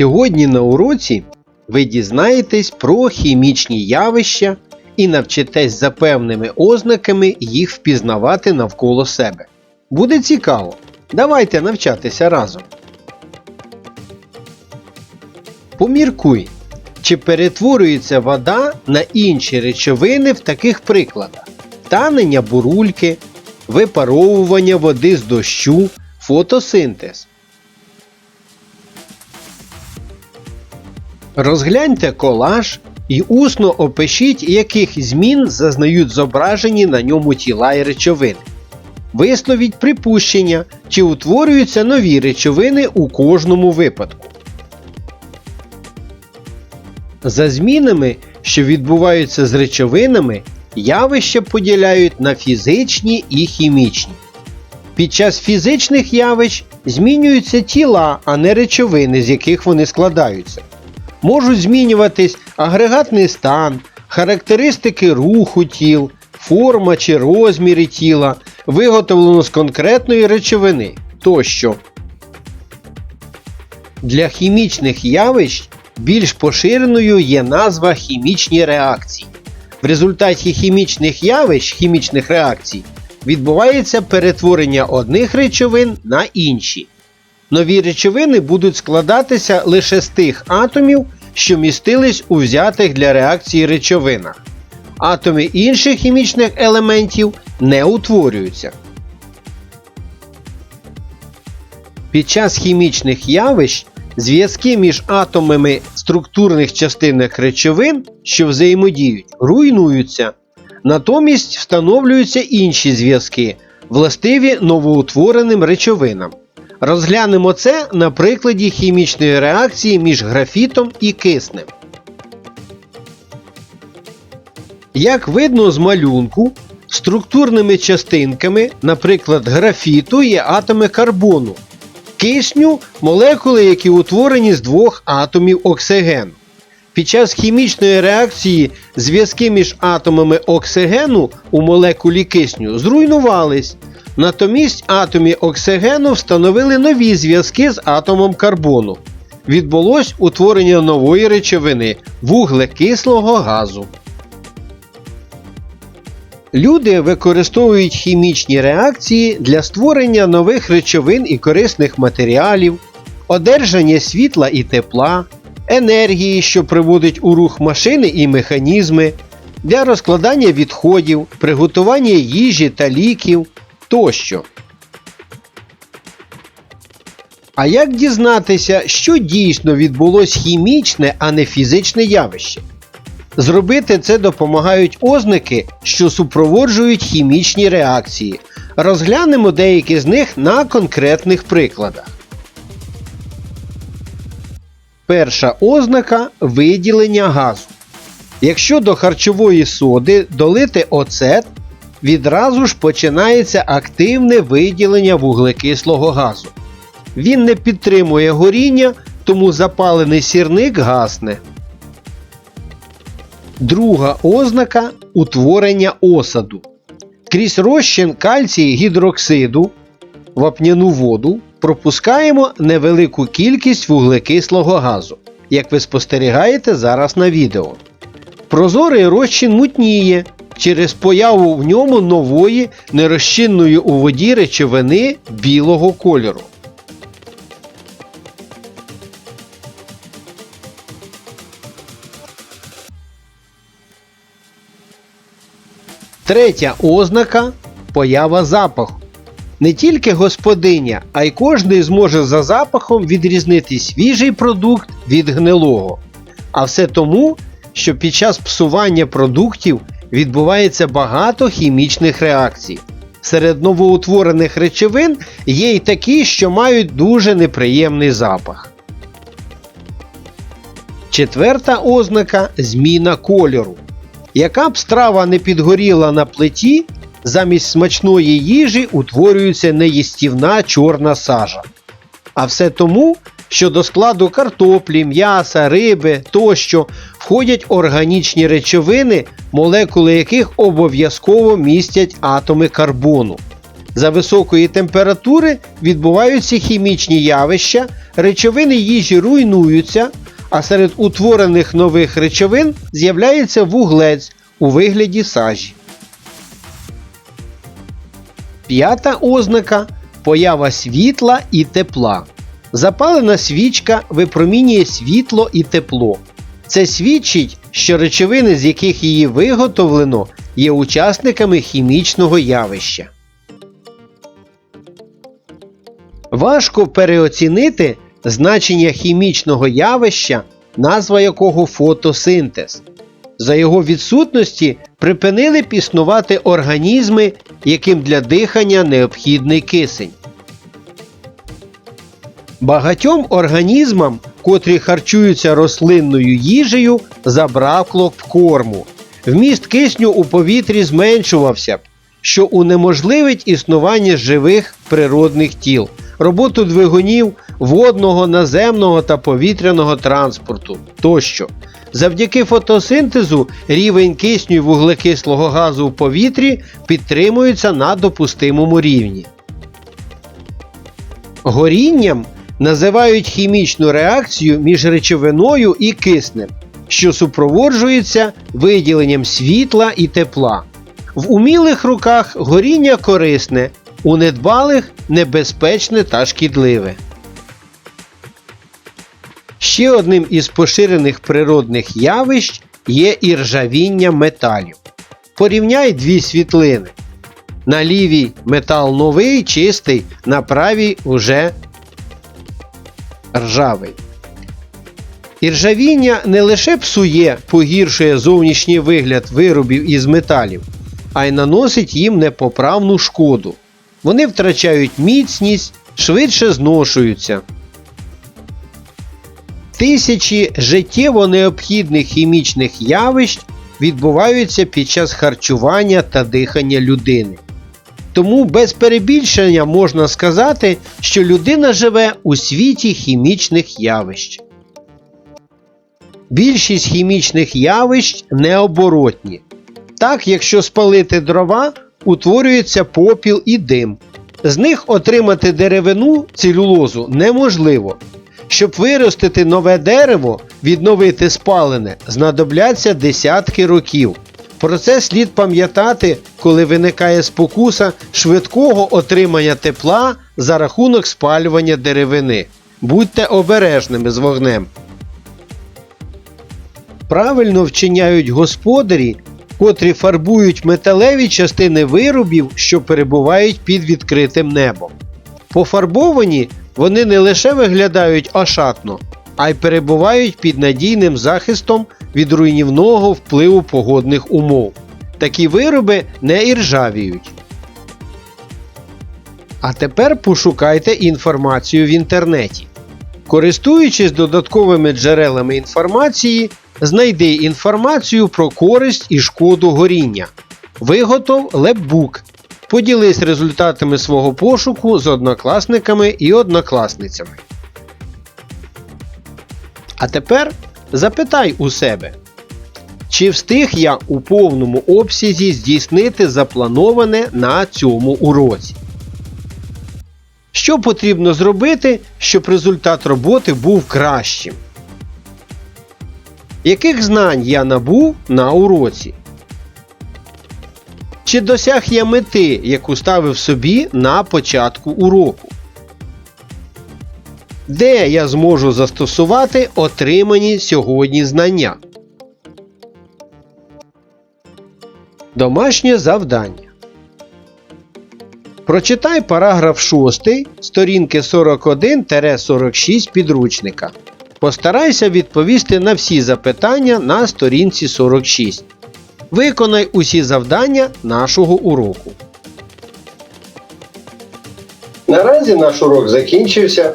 Сьогодні на уроці ви дізнаєтесь про хімічні явища і навчитесь за певними ознаками їх впізнавати навколо себе. Буде цікаво. Давайте навчатися разом. Поміркуй, чи перетворюється вода на інші речовини в таких прикладах: танення бурульки, випаровування води з дощу, фотосинтез. Розгляньте колаж і усно опишіть, яких змін зазнають зображені на ньому тіла і речовини. Висловіть припущення, чи утворюються нові речовини у кожному випадку. За змінами, що відбуваються з речовинами, явища поділяють на фізичні і хімічні. Під час фізичних явищ змінюються тіла, а не речовини, з яких вони складаються. Можуть змінюватись агрегатний стан, характеристики руху тіл, форма чи розміри тіла, виготовлено з конкретної речовини тощо. Для хімічних явищ більш поширеною є назва хімічні реакції. В результаті хімічних явищ, хімічних реакцій, відбувається перетворення одних речовин на інші. Нові речовини будуть складатися лише з тих атомів, що містились у взятих для реакції речовинах. Атоми інших хімічних елементів не утворюються. Під час хімічних явищ зв'язки між атомами структурних частинок речовин, що взаємодіють, руйнуються. Натомість встановлюються інші зв'язки, властиві новоутвореним речовинам. Розглянемо це на прикладі хімічної реакції між графітом і киснем. Як видно з малюнку, структурними частинками, наприклад, графіту є атоми карбону, кисню молекули, які утворені з двох атомів оксигену. Під час хімічної реакції зв'язки між атомами оксигену у молекулі кисню зруйнувались. Натомість атомі оксигену встановили нові зв'язки з атомом карбону. Відбулось утворення нової речовини вуглекислого газу. Люди використовують хімічні реакції для створення нових речовин і корисних матеріалів, одержання світла і тепла, енергії, що приводить у рух машини і механізми, для розкладання відходів, приготування їжі та ліків тощо. А як дізнатися, що дійсно відбулось хімічне, а не фізичне явище? Зробити це допомагають ознаки, що супроводжують хімічні реакції. Розглянемо деякі з них на конкретних прикладах. Перша ознака виділення газу. Якщо до харчової соди долити оцет, відразу ж починається активне виділення вуглекислого газу. Він не підтримує горіння, тому запалений сірник гасне. Друга ознака утворення осаду. Крізь розчин кальцій гідроксиду вапняну воду пропускаємо невелику кількість вуглекислого газу, як ви спостерігаєте зараз на відео. Прозорий розчин мутніє через появу в ньому нової нерозчинної у воді речовини білого кольору. Третя ознака поява запаху. Не тільки господиня, а й кожний зможе за запахом відрізнити свіжий продукт від гнилого. А все тому, що під час псування продуктів відбувається багато хімічних реакцій. Серед новоутворених речовин є й такі, що мають дуже неприємний запах. Четверта ознака зміна кольору. Яка б страва не підгоріла на плиті, замість смачної їжі утворюється неїстівна чорна сажа. А все тому, що до складу картоплі, м'яса, риби тощо входять органічні речовини, молекули яких обов'язково містять атоми карбону. За високої температури відбуваються хімічні явища, речовини їжі руйнуються, а серед утворених нових речовин з'являється вуглець у вигляді сажі. П'ята ознака поява світла і тепла. Запалена свічка випромінює світло і тепло. Це свідчить, що речовини, з яких її виготовлено, є учасниками хімічного явища. Важко переоцінити значення хімічного явища, назва якого фотосинтез. За його відсутності припинили б існувати організми, яким для дихання необхідний кисень. Багатьом організмам, котрі харчуються рослинною їжею, забракло б корму. Вміст кисню у повітрі зменшувався що унеможливить існування живих природних тіл, роботу двигунів, водного, наземного та повітряного транспорту тощо. Завдяки фотосинтезу рівень кисню і вуглекислого газу у повітрі підтримується на допустимому рівні. Горінням називають хімічну реакцію між речовиною і киснем, що супроводжується виділенням світла і тепла. В умілих руках горіння корисне, у недбалих небезпечне та шкідливе. Ще одним із поширених природних явищ є іржавіння металів. Порівняй дві світлини. На лівій метал новий, чистий, на правій уже ржавий. Іржавіння не лише псує, погіршує зовнішній вигляд виробів із металів, а й наносить їм непоправну шкоду. Вони втрачають міцність, швидше зношуються. Тисячі життєво необхідних хімічних явищ відбуваються під час харчування та дихання людини. Тому без перебільшення можна сказати, що людина живе у світі хімічних явищ. Більшість хімічних явищ необоротні. Так, якщо спалити дрова, утворюється попіл і дим. З них отримати деревину целюлозу неможливо. Щоб виростити нове дерево, відновити спалене, знадобляться десятки років. Про це слід пам'ятати, коли виникає спокуса швидкого отримання тепла за рахунок спалювання деревини. Будьте обережними з вогнем. Правильно вчиняють господарі, котрі фарбують металеві частини виробів, що перебувають під відкритим небом. Пофарбовані вони не лише виглядають ошатно, а й перебувають під надійним захистом від руйнівного впливу погодних умов. Такі вироби не іржавіють. А тепер пошукайте інформацію в інтернеті. Користуючись додатковими джерелами інформації, знайди інформацію про користь і шкоду горіння. Виготов лепбук. Поділись результатами свого пошуку з однокласниками і однокласницями. А тепер запитай у себе, чи встиг я у повному обсязі здійснити заплановане на цьому уроці? Що потрібно зробити, щоб результат роботи був кращим? Яких знань я набув на уроці? Чи досяг я мети, яку ставив собі на початку уроку? Де я зможу застосувати отримані сьогодні знання? Домашнє завдання. Прочитай параграф 6 сторінки 41-46 підручника. Постарайся відповісти на всі запитання на сторінці 46. Виконай усі завдання нашого уроку. Наразі наш урок закінчився.